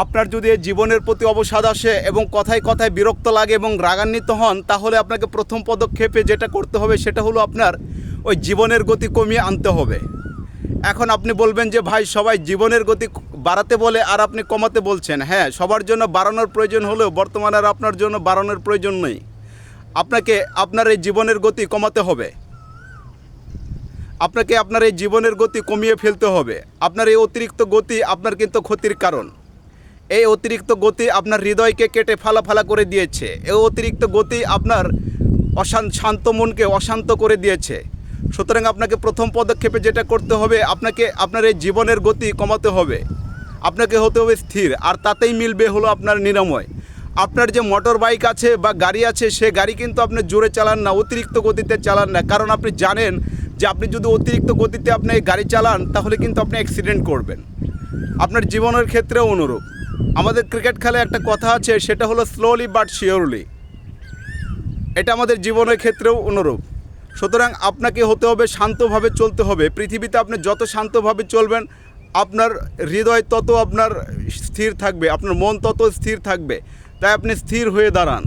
আপনার যদি জীবনের প্রতি অবসাদ আসে এবং কথায় কথায় বিরক্ত লাগে এবং রাগান্বিত হন, তাহলে আপনাকে প্রথম পদক্ষেপে যেটা করতে হবে সেটা হলো আপনার ওই জীবনের গতি কমিয়ে আনতে হবে। এখন আপনি বলবেন যে, ভাই, সবাই জীবনের গতি বাড়াতে বলে আর আপনি কমাতে বলছেন। হ্যাঁ সবার জন্য বাড়ানোর প্রয়োজন হলেও বর্তমানে আর আপনার জন্য বাড়ানোর প্রয়োজন নেই। আপনাকে আপনার এই জীবনের গতি কমাতে হবে। আপনাকে আপনার এই জীবনের গতি কমিয়ে ফেলতে হবে। আপনার এই অতিরিক্ত গতি আপনার কিন্তু ক্ষতির কারণ। এই অতিরিক্ত গতি আপনার হৃদয়কে কেটে ফালা ফালা করে দিয়েছে। এই অতিরিক্ত গতি আপনার অশান্ত শান্ত মনকে অশান্ত করে দিয়েছে। সুতরাং আপনাকে প্রথম পদক্ষেপে যেটা করতে হবে, আপনাকে আপনার এই জীবনের গতি কমাতে হবে। আপনাকে হতে হবে স্থির, আর তাতেই মিলবে হলো আপনার নিরাময়। আপনার যে মোটর বাইক আছে বা গাড়ি আছে, সে গাড়ি কিন্তু আপনি জোরে চালান না, অতিরিক্ত গতিতে চালান না। কারণ আপনি জানেন যে আপনি যদি অতিরিক্ত গতিতে আপনি গাড়ি চালান, তাহলে কিন্তু আপনি অ্যাক্সিডেন্ট করবেন। আপনার জীবনের ক্ষেত্রেও অনুরূপ। আমাদের ক্রিকেট খেলায় একটা কথা আছে, সেটা হলো স্লোলি বাট শিওরলি এটা আমাদের জীবনের ক্ষেত্রেও অনুরূপ। সুতরাং আপনাকে হতে হবে শান্তভাবে চলতে হবে। পৃথিবীতে আপনি যত শান্তভাবে চলবেন, আপনার হৃদয় তত আপনার স্থির থাকবে, আপনার মন তত স্থির থাকবে। তাই আপনি স্থির হয়ে দাঁড়ান।